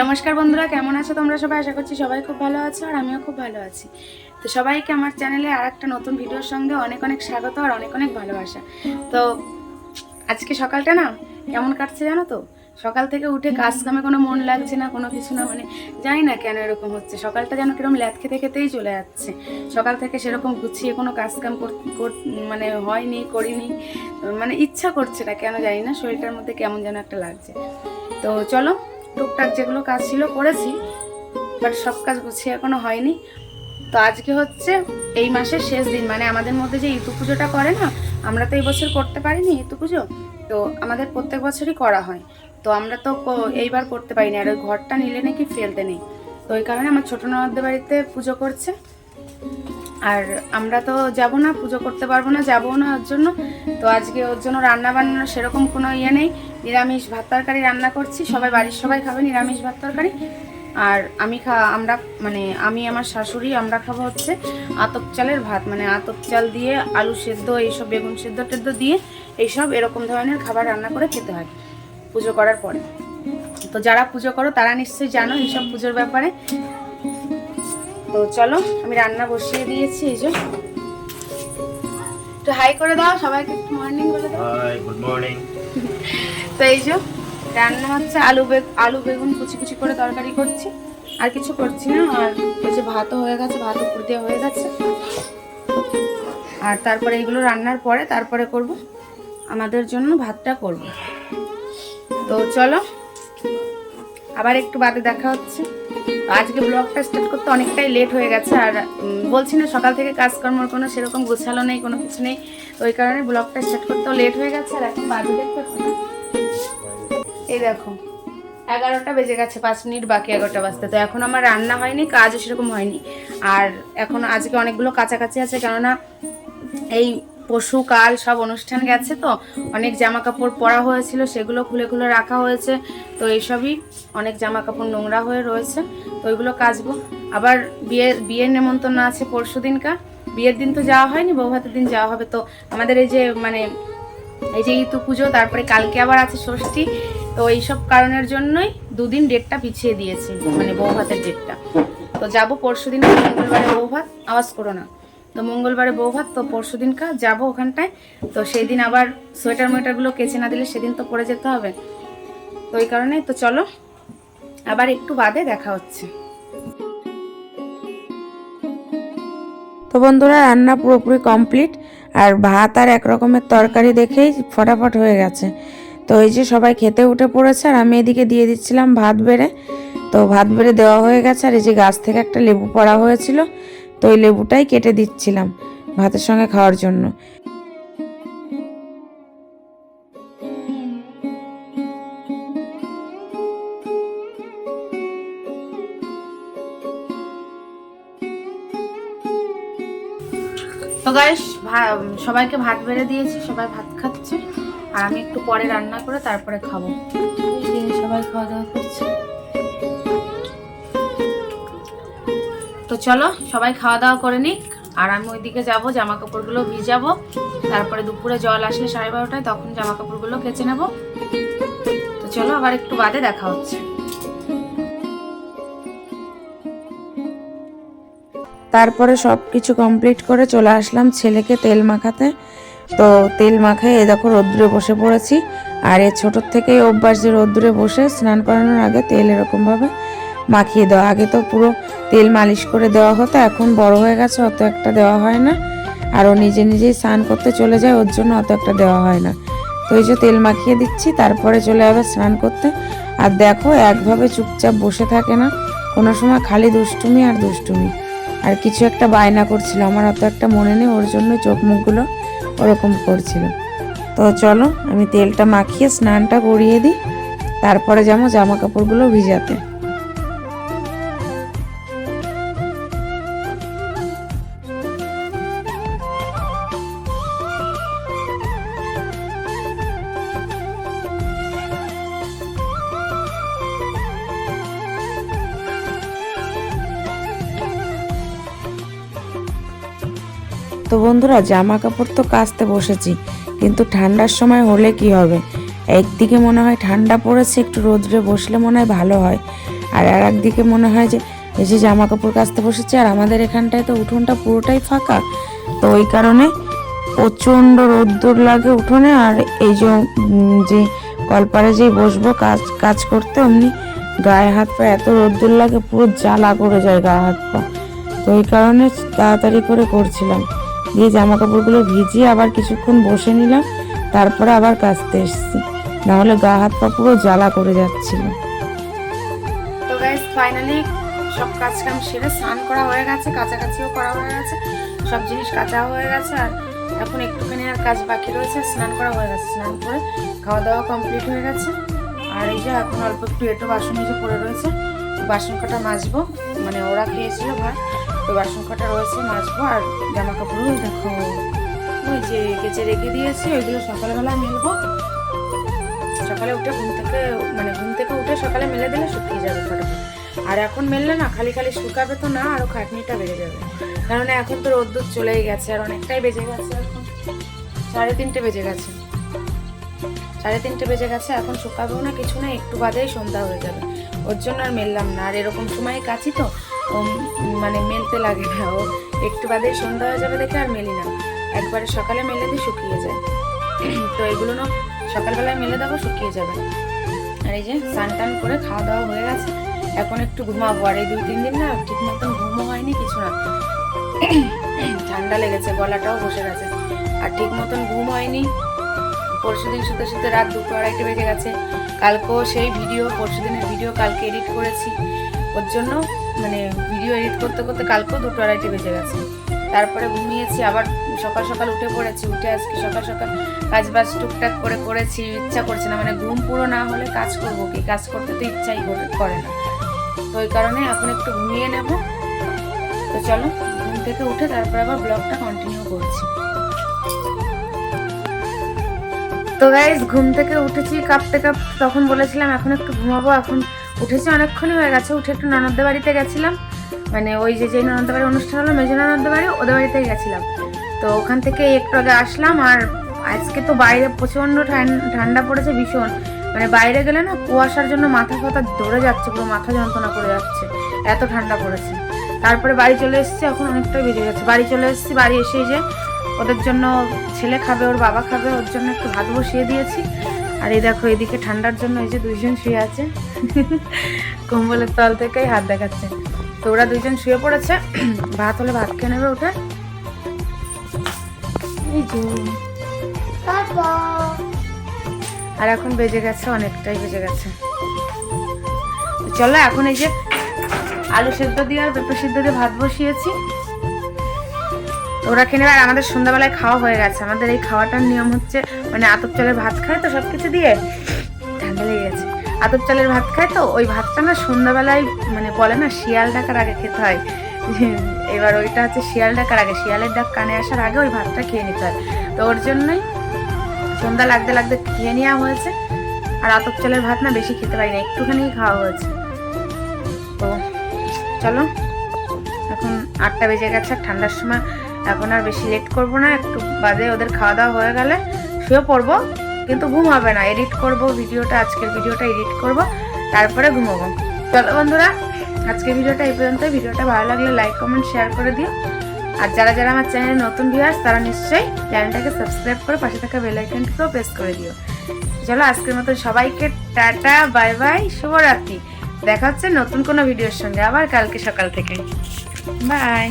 নমস্কার বন্ধুরা, কেমন আছো তোমরা সবাই? আশা করছি সবাই খুব ভালো আছো আর আমিও খুব ভালো আছি। তো সবাইকে আমার চ্যানেলে আর একটা নতুন ভিডিওর সঙ্গে অনেক অনেক স্বাগত আর অনেক অনেক ভালোবাসা। তো আজকে সকালটা না কেমন কাটছে জানো তো? সকাল থেকে উঠে কাজ কামে কোনো মন লাগছে না, কোনো কিছু না মানে জানি না কেন এরকম হচ্ছে। সকালটা যেন কীরকম ল্যাদ খেতে খেতেই চলে যাচ্ছে। সকাল থেকে সেরকম গুছিয়ে কোনো কাজ কাম মানে হয়নি, করিনি মানে ইচ্ছা করছে না, কেন জানি না, শরীরটার মধ্যে কেমন যেন একটা লাগছে। তো চলো টুকটাক যেগুলো কাজ ছিল করেছি বাট সব কাজ গুছিয়ে এখনও হয়নি। তো আজকে হচ্ছে এই মাসের শেষ দিন মানে আমাদের মধ্যে যে ইতু পুজোটা করে না, আমরা তো এই বছর করতে পারিনি ইতু পুজো, তো আমাদের প্রত্যেক বছরই করা হয়। তো আমরা তো এইবার করতে পারিনি, আর ওই ঘরটা নিলে নাকি ফেলতে নেই। তো ওই কারণে আমার ছোটো ননদের বাড়িতে পুজো করছে। আর আমরা তো যাব না, পুজো করতে পারব না যাব না ওর জন্য। তো আজকে ওর জন্য রান্না বান্না সেরকম কোনো ইয়ে নেই। নিরামিষ ভাত তরকারি রান্না করছি। সবাই বাড়ির সবাই খাবে, নিরামিষ ভাত তরকারি। আর আমি খা, আমরা মানে আমি, আমার শাশুড়ি, আমরা খাব হচ্ছে আতপ চালের ভাত। মানে আতপ চাল দিয়ে আলু সেদ্ধ, এইসব বেগুন সেদ্ধ টেদ্ধ দিয়ে এইসব এরকম ধরনের খাবার রান্না করে খেতে হয় পুজো করার পরে। তো যারা পুজো করো, তারা নিশ্চয়ই জানো এইসব পুজোর ব্যাপারে। তো চলো, আমি রান্না বসিয়ে দিয়েছি, এই যে। একটু হাই করে দাও, সবাইকে একটু মর্নিং বলে দাও। হাই গুড মর্নিং তো এই যে রান্না হচ্ছে আলু বেগ আলু বেগুন কুচি কুচি করে তরকারি করছি। আর কিছু করছি না, আর এই যে ভাতও হয়ে গেছে ভাত উপর হয়ে গেছে। আর তারপরে এগুলো রান্নার পরে তারপরে করব, আমাদের জন্য ভাতটা করব। তো চলো, আবার একটু বাদে দেখা হচ্ছে। আজকে ব্লগটা স্টার্ট করতে অনেকটাই লেট হয়ে গেছে, আর বলছি না সকাল থেকে কাজকর্মর কোনো সেরকম গোছালো নেই, কোনো কিছু নেই। ওই কারণে ব্লগটা স্টার্ট করতেও লেট হয়ে গেছে, আর এখন বাজে দেখতে এই দেখো। এগারোটা বেজে গেছে, পাঁচ মিনিট বাকি এগারোটা বাজতে। তো এখন আমার রান্না হয়নি, কাজও সেরকম হয়নি। আর এখন আজকে অনেকগুলো কাছাকাছি আছে, কেননা এই পশু, কাল সব অনুষ্ঠান গেছে তো। অনেক জামা কাপড় পরা হয়েছিল, সেগুলো খুলে খুলে রাখা হয়েছে। তো এইসবই অনেক জামা কাপড় নোংরা হয়ে রয়েছে। তো ওইগুলো কাচবো। আবার বিয়ের বিয়ের নেমন্তন্ন আছে পরশু দিনকার। বিয়ের দিন তো যাওয়া হয়নি, বউ বৌভাতের দিন যাওয়া হবে। তো আমাদের এই যে মানে এই যে ইতু পুজো, তারপরে কালকে আবার আছে ষষ্ঠী। তো এইসব কারণের জন্যই দুদিন ডেটটা পিছিয়ে দিয়েছি মানে বউ ভাতের ডেটটা তো যাব পরশু দিন মঙ্গলবারে বৌভাত, আওয়াজ করো না। তো মঙ্গলবারে বৌভাত, তো পরশু দিনকা যাব ওখানটায়। তো সেই দিন আবার সোয়েটার মোয়েটারগুলো কেচে না দিলে সেদিন তো পরে যেতে হবে। তো ওই কারণে তো চলো, আবার একটু বাদে দেখা হচ্ছে। তো বন্ধুরা, রান্না পুরোপুরি কমপ্লিট আর ভাত আর এক রকমের তরকারি দেখেই ফটাফট হয়ে গেছে। তো এই যে সবাই খেতে উঠে পড়েছে, আর আমি এদিকে দিয়ে দিচ্ছিলাম ভাত বেড়ে। তো ভাত বেড়ে দেওয়া হয়ে গেছে, আর এই যে গাছ থেকে একটা লেবু পড়া হয়েছিল, তো ওই লেবুটাই কেটে দিচ্ছিলাম ভাতের সঙ্গে খাওয়ার জন্য। তো সবাইকে ভাত বেড়ে দিয়েছি, সবাই ভাত খাচ্ছে। আর আমি একটু পরে রান্না করে তারপরে খাব। সবাই খাওয়া দাওয়া করছে তো চলো, সবাই খাওয়া দাওয়া করে নিক। আর আমি ওইদিকে যাব জামা কাপড়গুলো ভিজাবো। তারপরে দুপুরে জল আসলে সাড়ে বারোটায় তখন জামা কাপড়গুলো কেচে নেব। তো চলো, আবার একটু বাদে দেখা হচ্ছে। তারপরে সব কিছু কমপ্লিট করে চলে আসলাম ছেলেকে তেল মাখাতে। তো তেল মাখায় এ দেখো রোদ্দুরে বসে পড়েছি। আর এ ছোটোর থেকেই অভ্যাস যে রোদ্দুরে বসে স্নান করানোর আগে তেল এরকমভাবে মাখিয়ে দেওয়া। আগে তো পুরো তেল মালিশ করে দেওয়া হতো, এখন বড় হয়ে গেছে, অত একটা দেওয়া হয় না। আর ও নিজে নিজেই স্নান করতে চলে যায়, ওর জন্য অত একটা দেওয়া হয় না। তো এই যে তেল মাখিয়ে দিচ্ছি, তারপরে চলে যাবে স্নান করতে। আর দেখো, একভাবে চুপচাপ বসে থাকে না। কোনো সময় খালি দুষ্টুমি আর দুষ্টুমি। আর কিছু একটা বায়না করছিল, আমার অত একটা মনে নেই, ওর জন্য চোখ মুখগুলো ওরকম করছিল। তো চলো, আমি তেলটা মাখিয়ে স্নানটা করিয়ে দিই। তারপরে যেমন জামা কাপড়গুলো ভিজাতে। তো বন্ধুরা জামা কাপড় তো কাচতে বসেছি, কিন্তু ঠান্ডার সময় হলে কি হবে? একদিকে মনে হয় ঠান্ডা পড়েছে, একটু রোদ্রে বসলে মনে হয় ভালো হয়। আর আর একদিকে মনে হয় যে, এই যে জামা কাপড় কাচতে বসেছে, আর আমাদের এখানটায় তো উঠোনটা পুরোটাই ফাঁকা। তো ওই কারণে প্রচণ্ড রোদ্দুর লাগে উঠোনে, আর এই যে যে কলপারে যেই বসবো কাজ কাজ করতে, অমনি গায়ে হাত পা এত রোদ্দুর লাগে, পুরো জ্বালা করে যায় গায়ে হাত পা। তো ওই কারণে তাড়াতাড়ি করে করছিলাম। দিয়ে জামা কাপড়গুলো ভিজিয়ে আবার কিছুক্ষণ বসে নিলাম, তারপরে আবার কাচতে এসেছি। নাহলে গা হাত পা পুরো জ্বালা করে যাচ্ছিল। তো গাইস ফাইনালি সব কাজ কাম সেরে স্নান করা হয়ে গেছে, কাছাকাছিও করা হয়ে গেছে, সব জিনিস কাঁচা হয়ে গেছে, আর এখন একটুখানি আর কাজ বাকি রয়েছে, স্নান করা হয়ে গেছে, স্নান করে খাওয়া দাওয়া কমপ্লিট হয়ে গেছে। আর এই যে এখন অল্প একটু এটো বাসন যে পড়ে রয়েছে, বাসন কাটা মাজবো মানে ওরা খেয়েছিল ভাত। তো বাসন কাটা রয়েছে, মাজবো আর জামা কাপড় ওই দেখো। ওই যে কেচে রেখে দিয়েছি, ওইগুলো সকালবেলা মেলবো। সকালে উঠে ঘুম থেকে মানে ঘুম থেকে উঠে সকালে মেলে দিলে শুকিয়ে যাবে ফটাফট। আর এখন মেললে না, খালি খালি শুকাবে তো না আরও খাটনিটা বেড়ে যাবে। কারণ এখন তো রোদ্দুর চলেই গেছে, আর অনেকটাই বেজে গেছে এখন। সাড়ে তিনটে বেজে গেছে। সাড়ে তিনটে বেজে গেছে, এখন শুকাবেও না, কিছু না, একটু বাদেই সন্ধ্যা হয়ে যাবে। ওর জন্য আর মেললাম না, আর এরকম সময় কাছি তো ও মানে মেলতে লাগে না। ও একটু বাদে সন্ধ্যা হয়ে যাবে দেখে আর মেলি না। একবারে সকালে মেলে দিয়ে শুকিয়ে যায়। তো এগুলো না সকালবেলায় মেলে দেবো, শুকিয়ে যাবে। আর এই যে স্নান টান করে খাওয়া দাওয়া হয়ে গেছে। এখন একটু ঘুমাবো। আর এই দুই, তিন দিন না ঠিক মতন ঘুমও হয়নি, কিছু না। ঠান্ডা লেগেছে, গলাটাও বসে গেছে। আর ঠিক মতন ঘুম হয়নি। পরশু দিন শুতে শুতে রাত দুটো আড়াইটে বেজে গেছে। কালকেও সেই ভিডিও, পরশু দিনের ভিডিও কালকে এডিট করেছি। ওর জন্য মানে ভিডিও এডিট করতে করতে কালকেও দুটো আড়াইটে বেজে গেছে। তারপরে ঘুমিয়েছি, আবার সকাল সকাল উঠে পড়েছি, উঠে আজকে সকাল সকাল কাজ বাজ টুকটাক করে করেছি, ইচ্ছা করছে না মানে ঘুম পুরো না হলে কাজ করব কি? কাজ করতে তো ইচ্ছাই করে- না। তো ওই কারণে এখন একটু ঘুমিয়ে নেব। তো চলো, ঘুম থেকে উঠে তারপর আবার ব্লগটা কন্টিনিউ করছি। তো গাইজ ঘুম থেকে উঠেছি, কাঁপতে কাঁপতে তখন বলেছিলাম, এখন একটু ঘুমাবো, এখন উঠেছি অনেকক্ষণই হয়ে গেছে, উঠে একটু ননদদের বাড়িতে গেছিলাম। মানে ওই যে যেই ননদদের বাড়ি অনুষ্ঠান হলো, মেজো ননদদের বাড়ি, ওদের বাড়িতে গেছিলাম। তো ওখান থেকে একটু আগে আসলাম, আর আজকে তো বাইরে প্রচণ্ড ঠান- ঠান্ডা পড়েছে ভীষণ। মানে বাইরে গেলে না কুয়াশার জন্য মাথা ফাথা ধরে যাচ্ছে, পুরো মাথা যন্ত্রণা করে যাচ্ছে, এত ঠান্ডা পড়েছে। তারপরে বাড়ি চলে এসেছি, এখন অনেকটাই বেজে গেছে। বাড়ি চলে এসেছি, বাড়ি এসে এই যে ওদের জন্য ছেলে খাবে, ওর বাবা খাবে, ওর জন্য একটু ভাত বসিয়ে দিয়েছি। আর এই দেখো, এদিকে ঠান্ডার জন্য এই যে দুইজন শুয়ে আছে। কম্বলের তল থেকেই হাত দেখাচ্ছে। তো ওরা দুইজন শুয়ে পড়েছে। ভাত হলে ভাত খেয়ে নেবে যে। আর এখন বেজে গেছে, অনেকটাই বেজে গেছে। চলো, এখন এই যে আলু সেদ্ধ দিয়ে আর পেঁপে সেদ্ধ দিয়ে ভাত বসিয়েছি। ওরা খেয়ে নেবে। আর আমাদের সন্ধ্যাবেলায় খাওয়া হয়ে গেছে। আমাদের এই খাওয়াটার নিয়ম হচ্ছে মানে আতপ চালের ভাত খায় তো সব কিছু দিয়ে? ঠান্ডা লেগে গেছে। আতপ চালের ভাত খায় তো ওই ভাতটা না সন্ধ্যাবেলায় মানে বলে না শিয়াল ডাকার আগে খেতে হয়। এবার ওইটা হচ্ছে শিয়াল ডাকার আগে। শিয়ালের ডাক কানে আসার আগে ওই ভাতটা খেয়ে নিতে হয়। তো ওর জন্যই সন্ধ্যা লাগতে লাগতে খেয়ে নেওয়া হয়েছে। আর আতপ চালের ভাত না বেশি খেতে পারি না, একটুখানি খাওয়া হয়েছে। তো চলো, এখন আটটা বেজে গেছে ঠান্ডার সময় এখন আর বেশি লেট করব না। একটু বাদে ওদের খাওয়া দাওয়া হয়ে গেলে শুয়ে পড়ব, কিন্তু ঘুম হবে না। এডিট করব, ভিডিওটা, আজকের ভিডিওটা এডিট করব, তারপরে ঘুমাবো। চলো বন্ধুরা, আজকের ভিডিওটা এই পর্যন্ত ভিডিওটা ভালো লাগলে লাইক কমেন্ট শেয়ার করে দিও। আর যারা যারা আমার চ্যানেলে নতুন ভিউয়ার্স তারা নিশ্চয়ই চ্যানেলটাকে সাবস্ক্রাইব করে পাশে থাকা বেল আইকনটিকেও প্রেস করে দিও। চলো আজকের মতো সবাইকে টাটা বাই বাই শুভরাত্রি। দেখা হচ্ছে নতুন কোনো ভিডিওর সঙ্গে আবার কালকে সকাল থেকে। বাই